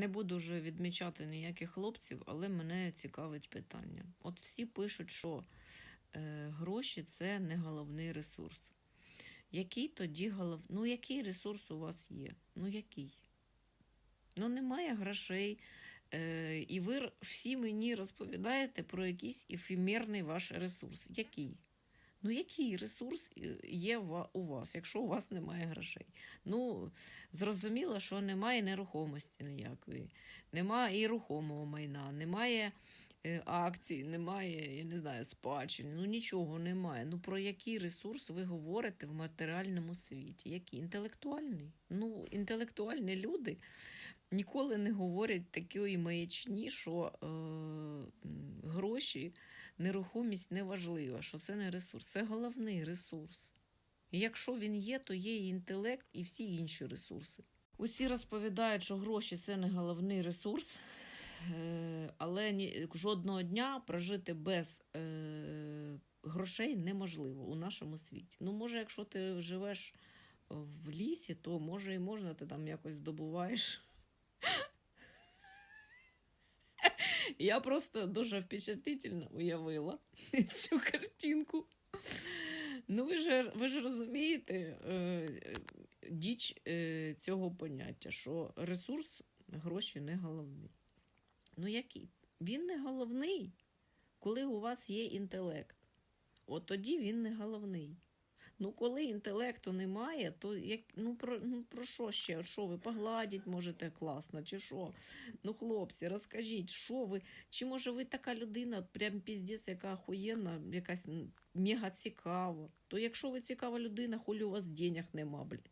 Не буду вже відмічати ніяких хлопців, але мене цікавить питання. От всі пишуть, що е, гроші це не головний ресурс. Який тоді голов... Ну, який ресурс у вас є? Ну який? Ну, немає грошей. Е, і ви всі мені розповідаєте про якийсь ефемерний ваш ресурс. Який? Ну, який ресурс е, є у вас, якщо у вас немає грошей? Ну, зрозуміло, що немає нерухомості ніякої, немає і рухомого майна, немає е, акцій, немає, я не знаю, спадщини, ну нічого немає. Ну про який ресурс ви говорите в матеріальному світі? Який? Інтелектуальний? Ну, інтелектуальні люди ніколи не говорять такої маячні, що е, гроші, нерухомість не важлива, що це не ресурс, це головний ресурс. І якщо він є, то є і інтелект, і всі інші ресурси. Усі розповідають, що гроші це не головний ресурс, е, але жодного дня прожити без е, грошей неможливо у нашому світі. Ну, може, якщо ти живеш в лісі, то може і можна, ти там якось здобуваєш. Я просто дуже впечатлительно уявила цю картинку. Ну, ви ж, ви ж розумієте е, діч е, цього поняття, що ресурс гроші не головний. Ну, який? Він не головний, коли у вас є інтелект. От тоді він не головний. Ну, коли інтелекту немає, то як, ну, про, ну, про що ще? Що ви погладіть можете класно, чи що? Ну, хлопці, розкажіть, що ви, чи може ви така людина, прям піздець, яка охуєнна, якась мега цікава. То якщо ви цікава людина, хулі у вас денег нема, блядь.